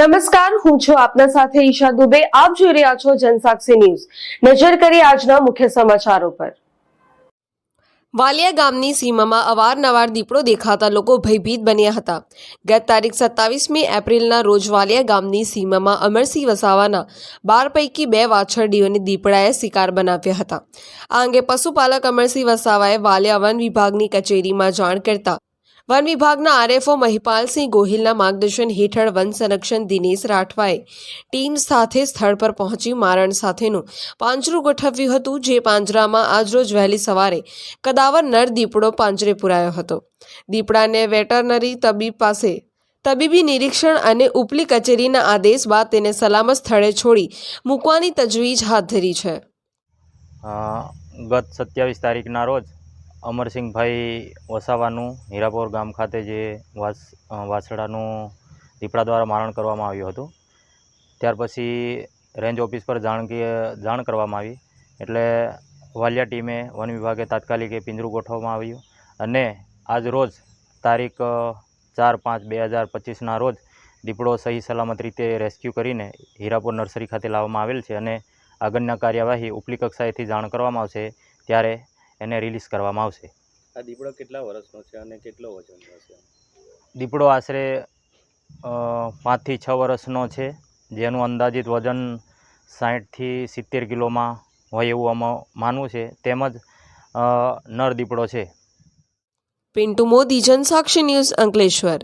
નમસ્કાર, હું છું આપના સાથે ઈશા દુબે. આપ જોઈ રહ્યા છો જનસાક્ષી ન્યૂઝ. નજર કરી આજના મુખ્ય સમાચારો પર. વાલિયા ગામની સીમામાં અવારનવાર દીપડો દેખાતા લોકો ભયભીત બન્યા હતા. ગત તારીખ સત્તાવીસમી એપ્રિલના રોજ વાલિયા ગામની સીમામાં અમરસિંહ વસાવાના બાર પૈકી બે વાછરડીઓને દીપડાએ શિકાર બનાવ્યા હતા. આ અંગે પશુપાલક અમરસિંહ વસાવાએ વાલિયા વન વિભાગની કચેરીમાં જાણ કરતા વન વિભાગના આરએફઓ મહિપાલસિંહ ગોહિલના માર્ગદર્શન હેઠળ વન સંરક્ષણ દિનેશ રાઠવાએ ટીમ સાથે સ્થળ પર પહોંચી મારણ સાથેનું પાંજરું ગોઠવ્યું હતું, જે પાંજરામાં આજરોજ વહેલી સવારે કદાવર નર દીપડો પાંજરે પુરાયો હતો. દીપડાને વેટરનરી તબીબ પાસે તબીબી નિરીક્ષણ અને ઉપલી કચેરીના આદેશ બાદ તેને સલામત સ્થળે છોડી મૂકવાની તજવીજ હાથ ધરી છે. ગત સત્યાવીસ તારીખના રોજ અમરસિંહભાઈ વસાવાનું હીરાપોર ગામ ખાતે જે વાસ વાસડાનું દીપડા દ્વારા મારણ કરવામાં આવ્યું હતું. ત્યાર પછી રેન્જ ઓફિસ પર જાણ જાણ કરવામાં આવી. એટલે વાલિયા ટીમે વન વિભાગે તાત્કાલિક એ પિંજરું ગોઠવવામાં આવ્યું અને આજ રોજ તારીખ ચાર પાંચ બે હજાર પચીસના રોજ દીપડો સહી સલામત રીતે રેસ્ક્યુ કરીને હીરાપુર નર્સરી ખાતે લાવવામાં આવેલ છે અને આગળના કાર્યવાહી ઉપલી કક્ષાએથી જાણ કરવામાં આવશે ત્યારે એને રિલીઝ કરવામાં આવશે. આ દીપડો કેટલા વર્ષનો છે અને કેટલો વજનનો છે? દીપડો આશરે પાંચથી છ વર્ષનો છે. જેનું અંદાજિત વજન સાઠથી સિત્તેર કિલોમાં હોય એવું અમે માનવું છે. તેમજ નર દીપડો છે. પિન્ટુ મોદી જનસાક્ષી ન્યૂઝ અંકલેશ્વર.